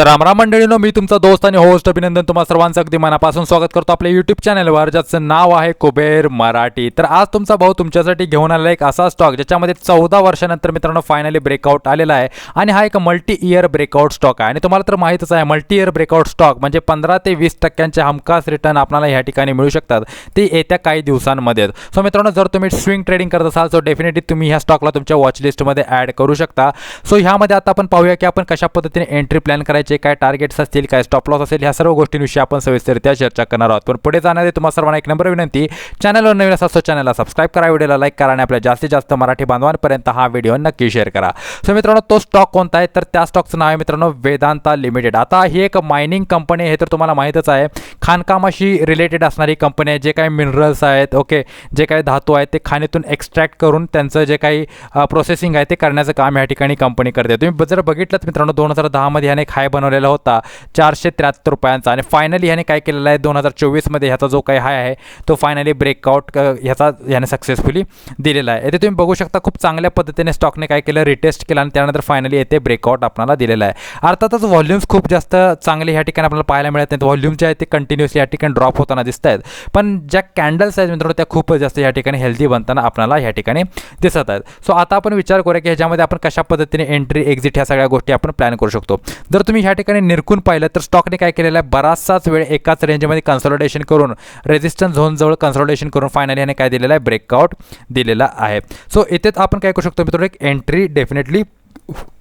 तर रामराम मंडळीनो मी तुमचा दोस्त आणि होस्ट अभिनंदन तुम्हा सर्वांचं अगदी मनापासून स्वागत करतो आपल्या युट्यूब चॅनलवर ज्याचं नाव आहे कुबेर मराठी. तर आज तुमचा भाऊ तुमच्यासाठी घेऊन आलेला एक असा स्टॉक ज्याच्यामध्ये चौदा वर्षानंतर मित्रांनो फायनली ब्रेकआउट आलेला आहे. आणि हा एक मल्टी इयर ब्रेकआउट स्टॉक आहे. आणि तुम्हाला तर माहीतच आहे मल्टी इयर ब्रेकआउट स्टॉक म्हणजे पंधरा ते वीस टक्क्यांचे हमखास रिटर्न आपल्याला ह्या ठिकाणी मिळू शकतात. ते येत्या काही दिवसांमध्ये. सो मित्रांनो जर तुम्ही स्विंग ट्रेडिंग करत असाल सो डेफिनेटली तुम्ही ह्या स्टॉकला तुमच्या वॉच लिस्टमध्ये ॲड करू शकता. सो ह्यामध्ये आता आपण पाहूया की आपण कशा पद्धतीने एंट्री प्लॅन करायची काय टार्गेट्स असतील काय स्टॉप लॉस असेल ह्या सर्व गोष्टींविषयी आपण सविस्तरित्या चर्चा करणार आहोत. पण पुढे जाण्याआधी तुम्हाला सर्वांना एक नंबर विनंती चॅनलवर नवीन असा सो चॅनलला सबस्क्राईब करा व्हिडिओला लाईक करा आणि आपल्या जास्तीत जास्त मराठी बांधवांपर्यंत हा व्हिडिओ नक्की शेअर करा. सो मित्रांनो तो स्टॉक कोणता आहे? तर त्या स्टॉकचं नाव आहे मित्रांनो वेदांता लिमिटेड आता ही एक मायनिंग कंपनी आहे हे तर तुम्हाला माहीतच आहे. खाणकामाशी रिलेटेड असणारी कंपनी आहे जे काही मिनरल्स आहेत ओके जे काही धातू आहेत ते खाणीतून एक्स्ट्रॅक्ट करून त्यांचं जे काही प्रोसेसिंग आहे ते करण्याचं काम या ठिकाणी कंपनी करते. तुम्ही जर बघितलं मित्रांनो दोन हजार दहामध्ये याने एक हाय बनवलेला होता. चारशे त्र्याहत्तर रुपयांचा. आणि फायनली ह्याने काय केलेलं आहे? दोन हजार चोवीसमध्ये ह्याचा जो काही हाय आहे तो फायनली ब्रेकआउट ह्याचा ह्याने सक्सेसफुली दिलेला आहे. येथे तुम्ही बघू शकता खूप चांगल्या पद्धतीने स्टॉकने काय केलं रिटेस्ट केलं आणि त्यानंतर फायनली येथे ब्रेकआउट आपल्याला दिलेला आहे. अर्थातच व्हॉल्यूम्स खूप जास्त चांगले ह्या ठिकाणी आपल्याला पाहायला मिळत नाहीत. व्हॉल्यूम जे आहे ते कंटिन्युअसली या ठिकाणी ड्रॉप होताना दिसत आहेत पण ज्या कॅन्डल्स आहेत मित्रांनो त्या खूपच जास्त या ठिकाणी हेल्दी बनताना आपल्याला ह्या ठिकाणी दिसत आहेत. सो आता आपण विचार करूया की ह्याच्यामध्ये आपण कशा पद्धतीने एंट्री एक्झिट ह्या सगळ्या गोष्टी आपण प्लॅन करू शकतो. जर तुम्ही ह्या ह्या ठिकाणी निरकून पाहिलं तर स्टॉकने काय केलेलं आहे? बराचसाच वेळ एकाच रेंजमध्ये कन्सॉलिडेशन करून रेजिस्टन्स झोनजवळ कन्सॉलिडेशन करून फायनली याने काय दिलेलं आहे? ब्रेकआउट दिलेला आहे. सो इथेच आपण काय करू शकतो मित्रांनो? एक एंट्री डेफिनेटली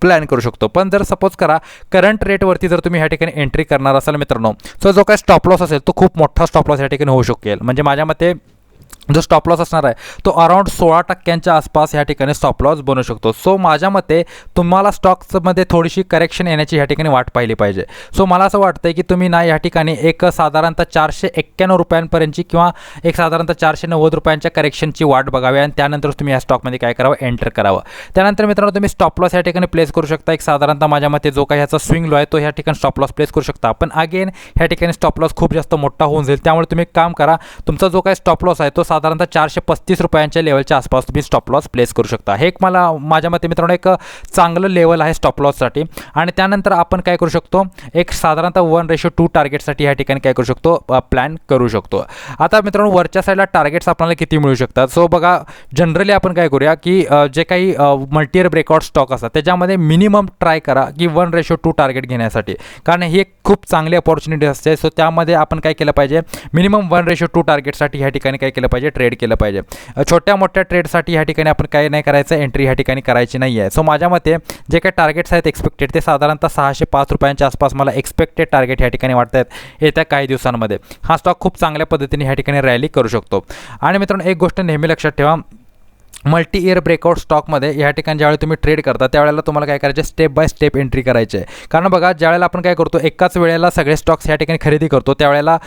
प्लॅन करू शकतो. पण जर सपोज करा करंट रेटवरती जर तुम्ही ह्या ठिकाणी एंट्री करणार असाल मित्रांनो सो जो काय स्टॉप लॉस असेल तो खूप मोठा स्टॉप लॉस ह्या ठिकाणी होऊ शकेल. म्हणजे माझ्या मते जो स्टॉप लॉस असणार आहे तो अराउंड सोळा टक्क्यांच्या आसपास ह्या ठिकाणी स्टॉप लॉस बनू शकतो. सो माझ्या मते तुम्हाला स्टॉक्समध्ये थोडीशी करेक्शन येण्याची ह्या ठिकाणी वाट पाहिली पाहिजे. सो मला असं वाटतं की तुम्ही ना या ठिकाणी एक साधारणतः चारशे एक्क्याण्णव रुपयांपर्यंतची किंवा एक साधारणतः चारशे नव्वद रुपयांच्या करेक्शनची वाट बघावी आणि त्यानंतर तुम्ही या स्टॉकमध्ये काय करावं? एंटर करावं. त्यानंतर मित्रांनो तुम्ही स्टॉप लॉस या ठिकाणी प्लेस करू शकता. एक साधारणतः माझ्या मते जो काही ह्याचा स्विंग लो आहे तो ह्या ठिकाणी स्टॉप लॉस प्लेस करू शकता. पण अगेन ह्या ठिकाणी स्टॉप लॉस खूप जास्त मोठा होऊन जाईल. त्यामुळे तुम्ही काम करा तुमचा जो काही स्टॉप लॉस आहे तो साधारणतः चारशे पस्तीस रुपयांच्या लेवलच्या आसपास तुम्ही स्टॉप लॉस प्लेस करू शकता. हे एक मला माझ्या मते मित्रांनो एक चांगलं लेवल आहे स्टॉप लॉससाठी आणि त्यानंतर आपण काय करू शकतो? एक साधारणतः वन रेशो टू टार्गेटसाठी या ठिकाणी काय करू शकतो? प्लॅन करू शकतो. आता मित्रांनो वरच्या साईडला टार्गेट्स आपल्याला किती मिळू शकतात? सो बघा जनरली आपण काय करूया की जे काही मल्टीयर ब्रेकआउट स्टॉक असतात त्याच्यामध्ये मिनिमम ट्राय करा की वन रेशो टू टार्गेट घेण्यासाठी. कारण ही एक खूप चांगली अपॉर्च्युनिटी असते. सो त्यामध्ये आपण काय केलं पाहिजे? मिनिमम वन रेशो टू टार्गेटसाठी ह्या ठिकाणी काय केलं पाहिजे? ट्रेड केलं पाहिजे. छोट्या मोठ्या ट्रेडसाठी ह्या ठिकाणी आपण काय नाही करायचं एंट्री ह्या ठिकाणी करायची नाही आहे सो माझ्या मते जे काही टार्गेट्स आहेत एक्सपेक्टेड ते साधारणतः सहाशे पाच रुपयांच्या आसपास मला एक्सपेक्टेड टार्गेट ह्या ठिकाणी वाटत आहेत येत्या काही दिवसांमध्ये. हा स्टॉक खूप चांगल्या पद्धतीने ह्या ठिकाणी रॅली करू शकतो. आणि मित्रांनो एक गोष्ट नेहमी लक्षात ठेवा मल्टी इयर ब्रेकआउट स्टॉकमध्ये या ठिकाणी ज्यावेळी तुम्ही ट्रेड करता त्यावेळेला तुम्हाला काय करायचे? स्टेप बाय स्टेप एंट्री करायची. आहे कारण बघा ज्यावेळेला आपण काय करतो एकाच वेळेला सगळे स्टॉक्स या ठिकाणी खरेदी करतो त्यावेळेला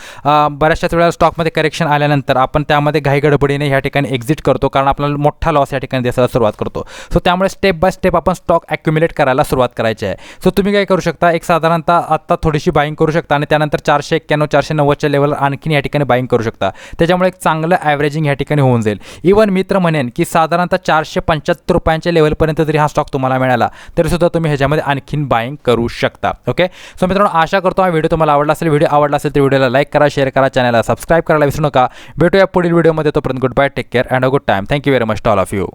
बऱ्याचशाच वेळेला स्टॉकमध्ये करेक्शन आल्यानंतर आपण त्यामध्ये घाईगडबडीने ह्या या ठिकाणी एक्झिट करतो कारण आपल्याला मोठा लॉस या ठिकाणी दिसायला सुरुवात करतो. सो त्यामुळे स्टेप बाय स्टेप आपण स्टॉक ॲक्युमुलेट करायला सुरुवात करायची आहे. सो तुम्ही काय करू शकता एक साधारणतः आत्ता थोडीशी बाईंग करू शकता आणि त्यानंतर चारशे एक्क्याण्णव चारशे नव्वदच्या लेवल आणखीन या ठिकाणी बाईंग करू शकता. त्याच्यामुळे एक चांगलं ॲव्हरेजिंग या ठिकाणी होऊन जाईल. इवन मी तर म्हणेन की साधारणतः चारशे पंच्याहत्तर रुपयांच्या लेवलपर्यंत जरी हा स्टॉक तुम्हाला मिळाला. तरीसुद्धा तुम्ही ह्याच्यामध्ये आणखीन बाईंग करू शकता. ओके सो मित्रांनो आशा करतो हा व्हिडिओ तुम्हाला आवडला असेल. व्हिडिओ आवडला असेल तर व्हिडिओला लाईक करा शेअर करा चॅनलला सबस्क्राईब करायला विसरू नका. भेटूया पुढील व्हिडिओमध्ये तोपर्यंत good bye take care and a good time thank you very much all of you